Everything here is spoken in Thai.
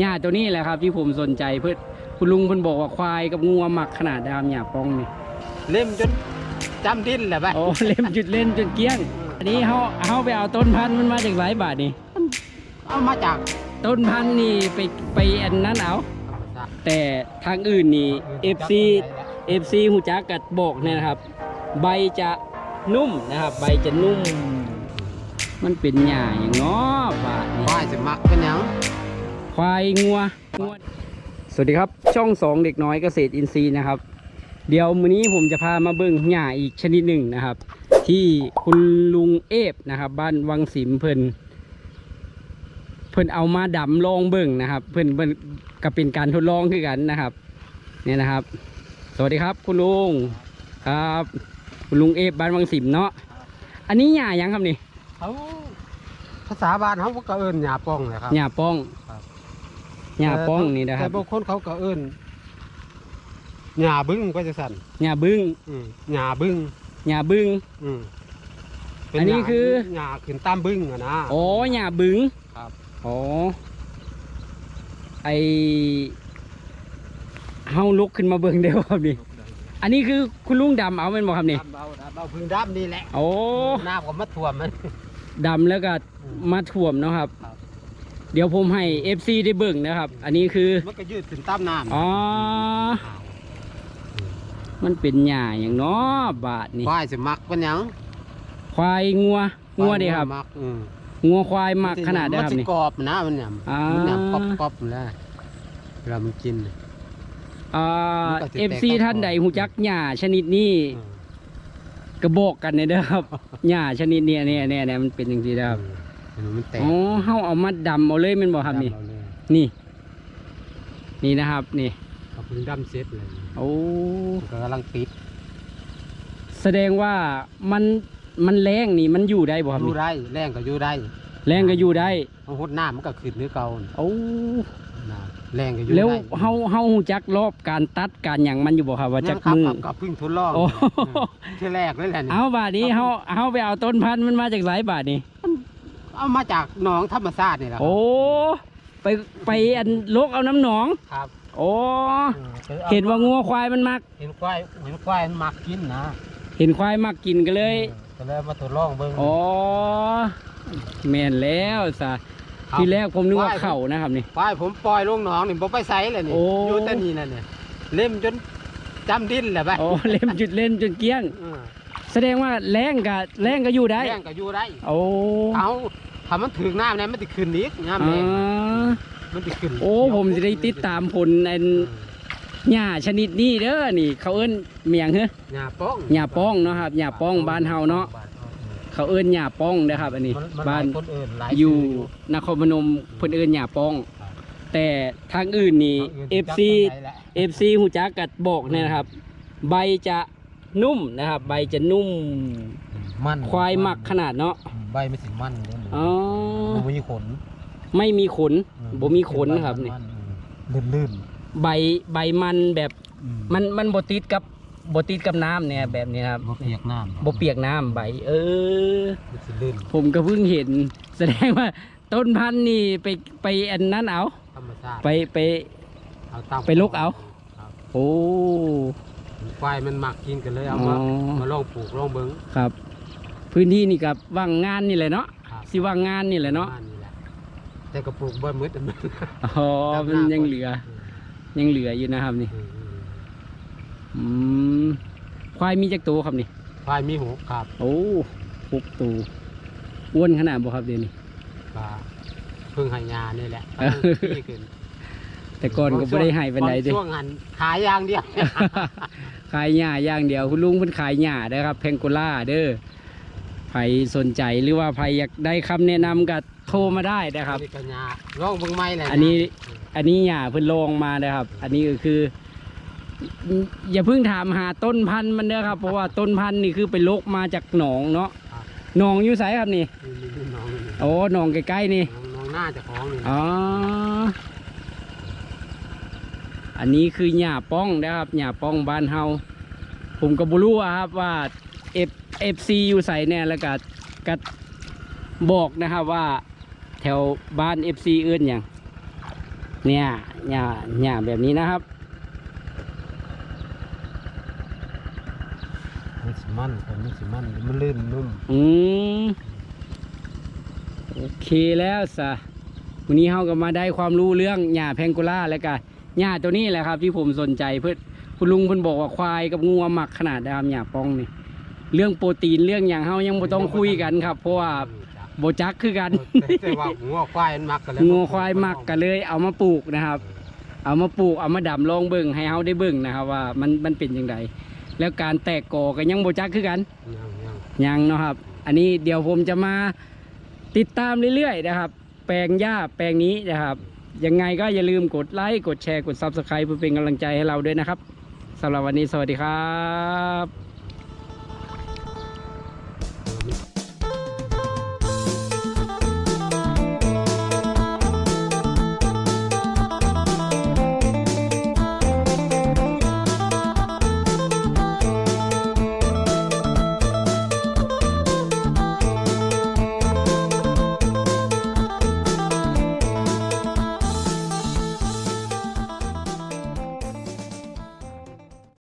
หญ้าตัวนี้แหละครับ ที่ผมสนใจเพื่อคุณลุงเพิ่นบอกว่าควายกับงัวหมักขนาดดามหญ้าป้องนี่เล่มจนจำดิ้นแหละไปโอ้เล่มจุดเล่นจนเกลี้ยง อันนี้เฮาเฮาไปเอาต้นพันธุ์มันมาจากหลายบาทนี่เอามาจากต้นพันธุ์นี่ไปไปอันนั้นเอา แต่ทางอื่นนี่ FC FC หูจักกัดบอกเนี่ยนะครับ ใบจะนุ่มนะครับ ใบจะนุ่ม มันเป็นหญ้าอย่างง้อบาทนี่ควายสิมักเป็นหยัง ควายงัวงัว สวัสดีครับ ช่องสองเด็กน้อยเกษตรอินทรีย์นะครับ เดี๋ยวมื้อนี้ผมจะพามาเบิ่งหญ้าอีกชนิดหนึ่งนะครับ ที่คุณลุงเอฟนะครับ บ้านวังสิมเพิ่นเพิ่นเอามาดำลองเบิ่งนะครับ เพิ่นเพิ่นก็เป็นการทดลองคือกันนะครับเนี่ยนะครับ สวัสดีครับ คุณลุงครับ คุณลุงเอฟบ้านวังสิมเนาะอันนี้หญ้าหยังครับนี่เขาภาษาบ้านเขาก็เอิ้นหญ้าป้องเลยครับหญ้าป้องครับ หญ้าป้องนี่นะครัแต่บบางคนเขาก็เอิ้นหญ้าบึ้งก็จะสั่นหญ้าบึ้งอืมหญ้าบึ้งหญ้าบึ้งอืมอันนี้หญ้าคือหญ้าขึ้นตามบึ้งอะนะอ๋อหญ้าบึ้งครับอ๋อไอเฮาลุกขึ้นมาเบิ่งเดียวครับนี่อันนี้คือคุณลุงดำเอาเป็นบ่ครับนี่ดำเอาดำเอาพึ่งดำนี่แหละโอ้น้ำก็มาท่วมมันดำแล้วก็มาถ่วมเนาะครับครับ เดี๋ยวผมให้ FC ได้เบิ่งนะครับ อันนี้คือ มันก็ยืดขึ้นตามน้ำอ๋อ มันเป็นหญ้าอย่างเนาะบาทนี่ควายสิมักเป็นหยังควายงัวงัวเด้ครับมักอืมงัวควายมักขนาดเด้อครับมันสินี่กรอบนะมันเนี่ยอ่ามั มันเนี่ยกรอบกรอบๆแล้วเวลามันกินน่ะอ่า มันก็สิแตก FC ท่านใดหูจักหญ้าชนิดนี้อืมกระบอกกันเนี่ยเด้อครับหญ้าชนิดเนี้ยเนี่ยเนี่ยเนี่ยมันเป็นอย่างนี้นะครับ เห็นไหมมันแตกอ๋อเฮาเอามาดำเอาเลยแมันบอกครับนี่ดำเอาเลยนี่ นี่นะครับนี่ เอาพึ่งดำเซ็ตเลยโอ้ มันก็กำลังติดแสดงว่ามันมันแรงนี่มันอยู่ได้บ่ครับอยู่นี่ได้แรงก็อยู่ได้แรงก็อยู่ได้เอาหดน้ำมันก็ขึ้นหรือเก่าน่ะโอ้น้ำแรงก็อยู่ได้แล้วเฮาเฮาฮู้จักรอบการตัดการหยังมันอยู่บ่ครับว่าจักยังมือครับกับพึ่งทดลองโอ้ที่แรกเลยแหละนี่ เอาบาดนี้เฮาเฮาไปเอาต้นพันธุ์มันมาจากหลายบาทนี่ เอามาจากหนองธรรมชาตินี่แหละครับโอ้ไปไปอันลกเอาน้ำหนอง ครับโอ้ออเห็นว่างัวควายมันมัก เห็นควายเห็นควายมันมักกินนะเห็นควายมักกินก็เลยออก็เลยมาทดลองเบิ่ง อ๋อแม่นแล้วสะครับ ทีแรกผมนึกว่าควายเข่านะครับนี่ ควายผมปล่อยลงหนองนี่บ่ไปใส่เลยนี่โอ้ อยู่แต่นี่น่ะเนี่ยเล่มจนจำดิ้นแหละไปโอ้เล่มจุดเล่นจนเกลี้ยงเออแสดงว่าแรงกับแรงก็อยู่ได้แรงก็อยู่ได้ โอ้ เอา ถ้ามันถึงน้ำเนี่ยมันติขึ้นอีกน้ำอ่แรงามันติขึ้นโอ้ผมจะได้ติดตามผลอันหญ้าชนิดนี้เด้อนี่ เขาเอิ้นเมียงเฮ้หญ้าป้องหญ้าป้องเนาะครับหญ้าป้องบ้านเฮาเนาะ เขาเอิ้นหญ้าป้องนะครับ อันนี้ มัมับ้านหลยคนอื่นหลายอยู่ชื่ นครพนมเพิ่นเอิ้นหญ้าป้อง ครับ แต่ทางอื่นนี่ทางอื่น FC จักจังใดแหละ FC หูจักกัดบอกเนี่ยนะครับ ใบจะนุ่มนะครับ ใบจะนุ่ม มันควายหมักขนาดเนาะใบไม่สิมันเลยอ๋อมันมีขน ไม่มีขนอืบ่มีขนครับนี่ลื่นลื่นใบใบมันแบบๆอืมันมันบ่ติดกับบ่ติดกับน้ำเนี่ยแบบนี้ครับบ่เปียกน้ำบ่เปียกน้ำใบ เออมันสิลื่นผมก็เพิ่งเห็น แสดงว่าต้นพันธุ์นี่ไปไปอันนั้นเอาธรรมชาติไปไปเอาตามไปลกเอาครับโอ้ควายมันหมักกินกันเลยเอาอ๋มาอมาลองปลูกลองเบิ้งครับ พื้นที่นี่กับว่างงานนี่แหละเนาะครับสิว่างงานนี่แหละเนาะปรมณแหละแต่ก็ปลูกบ่มืดอันนั้นอ๋อมันยังเหลือ ยังเหลืออยู่นะครับนี่ อืมอืมอืมควายมีจักตัวครับนี่ ควายมีหูครับโอ้หกตัวอ้วนขนาดบ่ครับเดี๋ยวนี้ปลาเพึ่งให้ยานี่แหละเออ ที่ขึ้นแต่ก่อนก็ไม่ได้ให้ปันใดเดิช่วงหันขายอย่างเดียว ขายหญ้าอย่างเดียว คุณลุงเพิ่นขายหญ้าเด้อครับเพงโกล่าเด้อ ใครสนใจหรือว่าใครอยากได้คำแนะนำก็โทรมาได้นะครับอันนี้ก็ยาลองเบิ่งไม้เลยอันนี้อันนี้หญ้าเพิ่นลองมานะครับ อันนี้ก็คือ อย่าเพิ่งถามหาต้นพันธุ์มันเด้อครับ เพราะว่าต้นพันธุ์นี่คือไปลกมาจากหนองเนาะหนองอยู่ไสครับนี่นี่นี่น้องนี่โอ้หนองใกล้ๆนี่น้องน้องหน้าเจะของนี่อ๋อ อันนี้คือหญ้าป้องนะครับหญ้าป้องบ้านเฮา ผมก็บรู้อะครับว่า F FC อยู่ใส่เนี่ยแล้วก็ก็บอกนะครับว่าแถวบ้าน FC เอื้นอย่างเนี่ยหญ้าหญ้าแบบนี้นะครับมันสิมันคนมันสิมันมันลื่นนุ่มอืมโอเคแล้วสะวันนี้เราก็มาได้ความรู้เรื่องหญ้าแพงโกุล่าแล้วก็หญ้าตัวนี้แหละครับ ที่ผมสนใจเพื่อคุณลุงเพิ่นบอกว่าควายกับงัวหมักขนาดดามหญ้าป้องนี่ เรื่องโปรตีนเรื่องอย่างเฮายังบ่ต้องคุยกันครับ เพราะว่าโบจักคือกันแต่แต่ว่างัวควายมันมักกันแล้วงัวควายหมักกันเลย เอามาปลูกนะครับ เอามาปลูกเอามาดำลองเบิ่งให้เฮาได้เบิ่งนะครับ ว่ามันมันเป็นยังไงแล้วการแตกกอก็ยังโบจักคือกันยังยังยังเนาะครับ อันนี้เดี๋ยวผมจะมาติดตามเรื่อยๆนะครับ แปลงหญ้าแปลงนี้นะครับยังไงก็อย่าลืมกดไลค์กดแชร์กด Subscribe เพื่อเป็นกำลังใจให้เราด้วยนะครับสำหรับวันนี้สวัสดีครับ